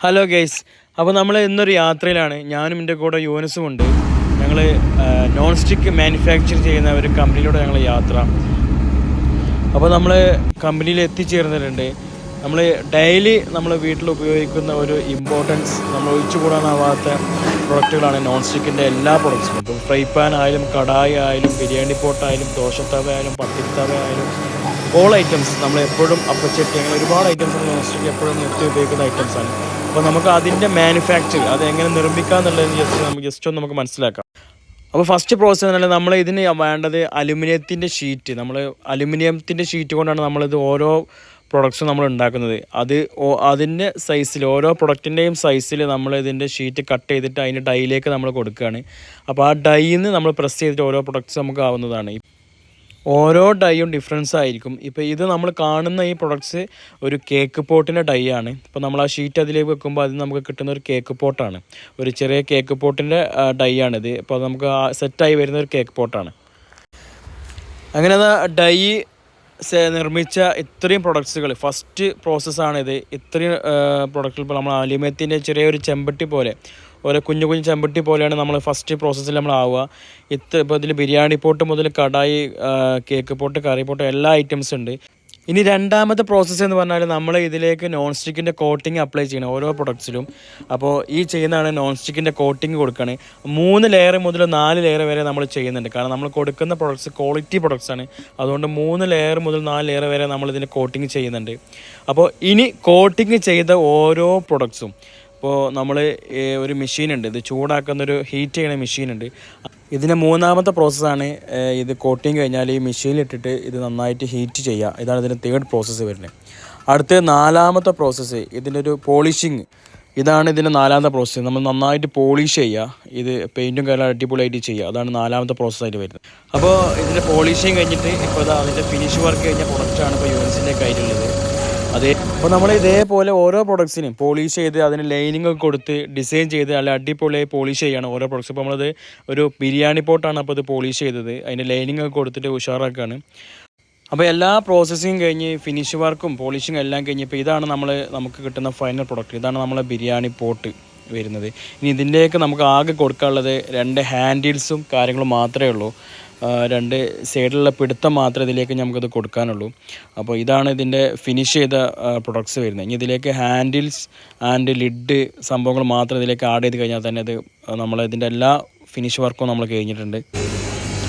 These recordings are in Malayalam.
ഹലോ ഗൈസ് അപ്പോൾ നമ്മൾ ഇന്നൊരു യാത്രയിലാണ്. ഞാനും എന്റെ കൂടെ യോനസും ഉണ്ട്. ഞങ്ങൾ നോൺ സ്റ്റിക്ക് മാനുഫാക്ചർ ചെയ്യുന്ന ഒരു കമ്പനിയിലൂടെ ഞങ്ങൾ യാത്ര. അപ്പോൾ നമ്മൾ കമ്പനിയിൽ എത്തിച്ചേർന്നിട്ടുണ്ട്. നമ്മൾ ഡെയിലി നമ്മൾ വീട്ടിൽ ഉപയോഗിക്കുന്ന ഒരു ഇമ്പോർട്ടൻസ് നമ്മൾ ഒഴിച്ചുകൂടാനാവാത്ത പ്രൊഡക്റ്റുകളാണ് നോൺ സ്റ്റിക്കിന്റെ എല്ലാ പ്രൊഡക്ട്സും ഇപ്പം ഫ്രൈ പാൻ ആയാലും കടായി ആയാലും ബിരിയാണി പോട്ടായാലും ദോശത്തവ ആയാലും പത്തിരിത്തവ ആയാലും ഓൾ ഐറ്റംസ് നമ്മൾ എപ്പോഴും അപ്പച്ചട്ടി അങ്ങനെ ഒരുപാട് ഐറ്റംസ് നോൺ സ്റ്റിക്ക് എപ്പോഴും നിർത്തി ഉപയോഗിക്കുന്ന ഐറ്റംസാണ് അപ്പോൾ നമുക്ക് അതിന്റെ മാനുഫാക്ചർ അത് എങ്ങനെ നിർമ്മിക്കാം എന്നുള്ളത് ജസ്റ്റ് നമുക്ക് ജസ്റ്റ് ഒന്ന് നമുക്ക് മനസ്സിലാക്കാം. അപ്പോൾ ഫസ്റ്റ് പ്രോസസ്സ് പറഞ്ഞാൽ നമ്മൾ ഇതിന് വേണ്ടത് അലുമിനിയത്തിന്റെ ഷീറ്റ് നമ്മൾ അലുമിനിയത്തിന്റെ ഷീറ്റ് കൊണ്ടാണ് നമ്മളിത് ഓരോ പ്രൊഡക്ട്സും നമ്മൾ ഉണ്ടാക്കുന്നത്. അത് അതിന്റെ സൈസിൽ ഓരോ പ്രൊഡക്റ്റിന്റെയും സൈസിൽ നമ്മൾ ഇതിന്റെ ഷീറ്റ് കട്ട് ചെയ്തിട്ട് അതിന്റെ ഡൈയിലേക്ക് നമ്മൾ കൊടുക്കുകയാണ്. അപ്പോൾ ആ ഡൈന്ന് നമ്മൾ പ്രസ് ചെയ്തിട്ട് ഓരോ പ്രൊഡക്ട്സ് നമുക്ക് ആവുന്നതാണ്. ഓരോ ഡൈയും ഡിഫറൻസ് ആയിരിക്കും. ഇപ്പോൾ ഇത് നമ്മൾ കാണുന്ന ഈ പ്രൊഡക്ട്സ് ഒരു കേക്ക് പോട്ടിന്റെ ഡൈ ആണ്. ഇപ്പോൾ നമ്മൾ ആ ഷീറ്റ് അതിലേക്ക് വെക്കുമ്പോൾ അതിന് നമുക്ക് കിട്ടുന്ന ഒരു കേക്ക് പോട്ടാണ് ഒരു ചെറിയ കേക്ക് പോട്ടിന്റെ ഡൈ ആണിത് ഇപ്പോൾ നമുക്ക് സെറ്റായി വരുന്ന ഒരു കേക്ക് പോട്ടാണ് അങ്ങനെ ഡൈ നിർമ്മിച്ച ഇത്രയും പ്രൊഡക്ട്സുകൾ ഫസ്റ്റ് പ്രോസസ്സാണിത് ഇത്രയും പ്രൊഡക്റ്റുകൾ ഇപ്പോൾ നമ്മൾ അലുമിനിയത്തിന്റെ ചെറിയൊരു ചെമ്പട്ടി പോലെ. ഓരോ കുഞ്ഞു കുഞ്ഞു ചെമ്പട്ടി പോലെയാണ് നമ്മൾ ഫസ്റ്റ് പ്രോസസ്സിൽ നമ്മൾ ആവുക ഇത്ര ഇപ്പോൾ ഇതിൽ ബിരിയാണി പോട്ട് മുതൽ kadai cake pot curry pot എല്ലാ ഐറ്റംസ് ഉണ്ട്. ഇനി രണ്ടാമത്തെ പ്രോസസ്സ് എന്ന് പറഞ്ഞാൽ നമ്മൾ ഇതിലേക്ക് നോൺ സ്റ്റിക്കിന്റെ കോട്ടിങ് അപ്ലൈ ചെയ്യണം ഓരോ പ്രൊഡക്ട്സിലും അപ്പോൾ ഈ ചെയ്യുന്നതാണ് നോൺ സ്റ്റിക്കിന്റെ കോട്ടിങ് കൊടുക്കുകയാണ് മൂന്ന് ലെയർ മുതൽ നാല് ലെയർ വരെ നമ്മൾ ചെയ്യുന്നുണ്ട്. കാരണം നമ്മൾ കൊടുക്കുന്ന പ്രൊഡക്ട്സ് ക്വാളിറ്റി പ്രൊഡക്ട്സ് ആണ്. അതുകൊണ്ട് മൂന്ന് ലെയർ മുതൽ നാല് ലെയർ വരെ നമ്മൾ ഇതിന്റെ കോട്ടിങ് ചെയ്യുന്നുണ്ട്. അപ്പോൾ ഇനി കോട്ടിങ് ചെയ്ത ഓരോ പ്രൊഡക്ട്സും ഇപ്പോൾ നമ്മൾ ഒരു മെഷീൻ ഉണ്ട് ഇത് ചൂടാക്കുന്ന ഒരു ഹീറ്റ് ചെയ്യുന്ന മെഷീൻ ഉണ്ട് ഇതിന്റെ മൂന്നാമത്തെ പ്രോസസ്സാണ് ഇത് കോട്ടിങ് കഴിഞ്ഞാൽ ഈ മെഷീനിലിട്ടിട്ട് ഇത് നന്നായിട്ട് ഹീറ്റ് ചെയ്യുക ഇതാണ് ഇതിന്റെ തേർഡ് പ്രോസസ്സ് വരുന്നത്. അടുത്ത നാലാമത്തെ പ്രോസസ്സ് ഇതിന്റെ ഒരു പോളിഷിങ് ഇതാണ് ഇതിന്റെ നാലാമത്തെ പ്രോസസ്സ് നമ്മൾ നന്നായിട്ട് പോളിഷ് ചെയ്യുക ഇത് പെയിന്റും കാര്യം അടിപൊളിയായിട്ട് ചെയ്യുക അതാണ് നാലാമത്തെ പ്രോസസ്സായിട്ട് വരുന്നത്. അപ്പോൾ ഇതിന്റെ പോളിഷിങ് കഴിഞ്ഞിട്ട് ഇപ്പോൾ അതിന്റെ ഫിനിഷ് വർക്ക് കഴിഞ്ഞ പ്രൊഡക്റ്റാണ് ഇപ്പോൾ യൂണിസിന്റെ കയ്യിലുള്ളത് അതേ. അപ്പോൾ നമ്മൾ ഇതേപോലെ ഓരോ പ്രൊഡക്ട്സിനും പോളിഷ് ചെയ്ത് അതിന് ലൈനിങ് കൊടുത്ത് ഡിസൈൻ ചെയ്ത് അല്ല അടിപൊളിയായി പോളിഷ് ചെയ്യണം ഓരോ പ്രൊഡക്ട്സ് ഇപ്പോൾ നമ്മളത് ഒരു ബിരിയാണി പോട്ടാണ് അപ്പോൾ ഇത് പോളിഷ് ചെയ്തത്. അതിന് ലൈനിങ് ഒക്കെ കൊടുത്തിട്ട് ഉഷാറാക്കാണ്. അപ്പോൾ എല്ലാ പ്രോസസ്സിങ് കഴിഞ്ഞ് ഫിനിഷ് വർക്കും പോളിഷിങ്ങും എല്ലാം കഴിഞ്ഞ് ഇപ്പോൾ ഇതാണ് നമ്മൾ നമുക്ക് കിട്ടുന്ന ഫൈനൽ പ്രൊഡക്റ്റ് ഇതാണ് നമ്മളെ ബിരിയാണി പോട്ട് വരുന്നത്. ഇനി ഇതിന്റെയൊക്കെ നമുക്ക് ആകെ കൊടുക്കാനുള്ളത് രണ്ട് ഹാൻഡിൽസും കാര്യങ്ങളും മാത്രമേ ഉള്ളൂ. രണ്ട് സൈഡിലുള്ള പിടുത്തം മാത്രമേ ഇതിലേക്ക് നമുക്കത് കൊടുക്കാനുള്ളൂ. അപ്പോൾ ഇതാണ് ഇതിന്റെ ഫിനിഷ് ചെയ്ത പ്രൊഡക്ട്സ് വരുന്നത്. ഇനി ഇതിലേക്ക് ഹാൻഡിൽസ് ആൻഡ് ലിഡ് സംഭവങ്ങൾ മാത്രം ഇതിലേക്ക് ആഡ് ചെയ്ത് കഴിഞ്ഞാൽ തന്നെ അത് നമ്മൾ ഇതിന്റെ എല്ലാ ഫിനിഷ് വർക്കും നമ്മൾ കഴിഞ്ഞിട്ടുണ്ട്.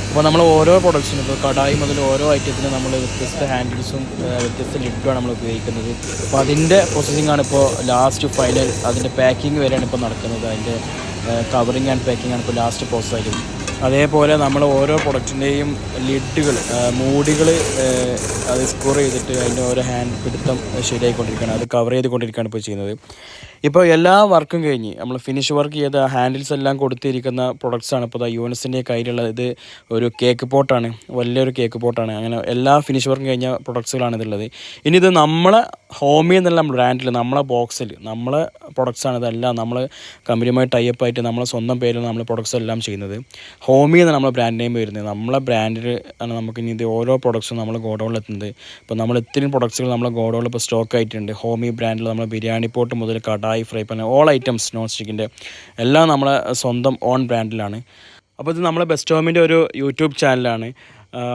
അപ്പോൾ നമ്മൾ ഓരോ പ്രൊഡക്ട്സിനും ഇപ്പോൾ കടായി മുതൽ ഓരോ ഐറ്റത്തിനും നമ്മൾ വ്യത്യസ്ത ഹാൻഡിൽസും വ്യത്യസ്ത ലിഡുമാണ് നമ്മൾ ഉപയോഗിക്കുന്നത്. അപ്പോൾ അതിന്റെ പ്രോസസ്സിംഗ് ആണ് ഇപ്പോൾ ലാസ്റ്റ് ഫൈനൽ അതിന്റെ പാക്കിംഗ് വരെയാണ് ഇപ്പോൾ നടക്കുന്നത്. അതിന്റെ കവറിങ് ആൻഡ് പാക്കിംഗ് ആണ് ഇപ്പോൾ ലാസ്റ്റ് പ്രോസസ്സായിട്ട് അതേപോലെ നമ്മൾ ഓരോ പ്രൊഡക്റ്റിന്റെയും ലിഡുകൾ മൂടികൾ അത് സ്കോർ ചെയ്തിട്ട് അതിന്റെ ഓരോ ഹാൻഡ് പിടുത്തം ശരിയായിക്കൊണ്ടിരിക്കുകയാണ്. അത് കവർ ചെയ്തുകൊണ്ടിരിക്കുകയാണ് ഇപ്പോൾ ചെയ്യുന്നത്. ഇപ്പോൾ എല്ലാ വർക്കും കഴിഞ്ഞ് നമ്മൾ ഫിനിഷ് വർക്ക് ചെയ്ത ഹാൻഡിൽസ് എല്ലാം കൊടുത്തിരിക്കുന്ന പ്രൊഡക്ട്സാണ് ഇപ്പോൾ യൂണിസിന്റെ കയ്യിലുള്ളത് ഇത് ഒരു കേക്ക് പോട്ടാണ് വലിയൊരു കേക്ക് പോട്ടാണ് അങ്ങനെ എല്ലാ ഫിനിഷ് വർക്കും കഴിഞ്ഞ പ്രൊഡക്ട്സുകളാണ് ഇതുള്ളത് ഇനി ഇത് നമ്മളെ ഹോമി നിന്നുള്ള ബ്രാൻഡിൽ നമ്മളെ ബോക്സിൽ നമ്മളെ പ്രൊഡക്ട്സ് ആണ് ഇതെല്ലാം നമ്മൾ കമ്പനിയുമായി ടൈപ്പ് ആയിട്ട് നമ്മളെ സ്വന്തം പേരിൽ നമ്മൾ പ്രൊഡക്ട്സ് എല്ലാം ചെയ്യുന്നത്. ഹോമി എന്ന് നമ്മളെ ബ്രാൻഡ് നെയിം വരുന്നത്. നമ്മളെ ബ്രാൻഡിൽ ആണ് നമുക്ക് ഇനി ഇത് ഓരോ പ്രൊഡക്ട്സും നമ്മൾ ഗോഡൗണിൽ എത്തുന്നത്. ഇപ്പോൾ നമ്മൾ ഇത്രയും പ്രൊഡക്ട്സുകൾ നമ്മളെ ഗോഡൗണിൽ ഇപ്പോൾ സ്റ്റോക്ക് ആയിട്ടുണ്ട്. ഹോമി ബ്രാൻഡിൽ നമ്മൾ ബിരിയാണി പോട്ട് മുതൽ kadai fry pan all items non സ്റ്റിക്കിന്റെ എല്ലാം നമ്മളെ സ്വന്തം ഓൺ ബ്രാൻഡിലാണ് അപ്പോൾ ഇത് നമ്മളെ ബെസ്റ്റ് ഹോമിന്റെ ഒരു യൂട്യൂബ് ചാനലാണ്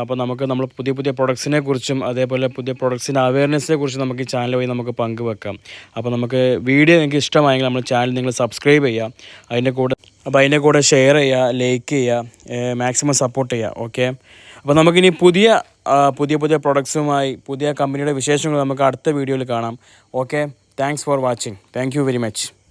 അപ്പോൾ നമുക്ക് നമ്മൾ പുതിയ പുതിയ പ്രൊഡക്ട്സിനെ കുറിച്ചും അതേപോലെ പുതിയ പ്രൊഡക്ട്സിന്റെ അവയർനെസ്സിനെ കുറിച്ചും നമുക്ക് ഈ ചാനൽ വഴി നമുക്ക് പങ്കുവെക്കാം. അപ്പോൾ നമുക്ക് വീഡിയോ നിങ്ങൾക്ക് ഇഷ്ടമായെങ്കിൽ നമ്മൾ ചാനൽ നിങ്ങൾ സബ്സ്ക്രൈബ് ചെയ്യുക അതിന്റെ കൂടെ അപ്പോൾ അതിന്റെ കൂടെ ഷെയർ ചെയ്യുക ലൈക്ക് ചെയ്യുക മാക്സിമം സപ്പോർട്ട് ചെയ്യുക ഓക്കെ അപ്പോൾ നമുക്കിനി പുതിയ പുതിയ പുതിയ പ്രൊഡക്ട്സുമായി പുതിയ കമ്പനിയുടെ വിശേഷങ്ങൾ നമുക്ക് അടുത്ത വീഡിയോയിൽ കാണാം. Okay thanks for watching thank very much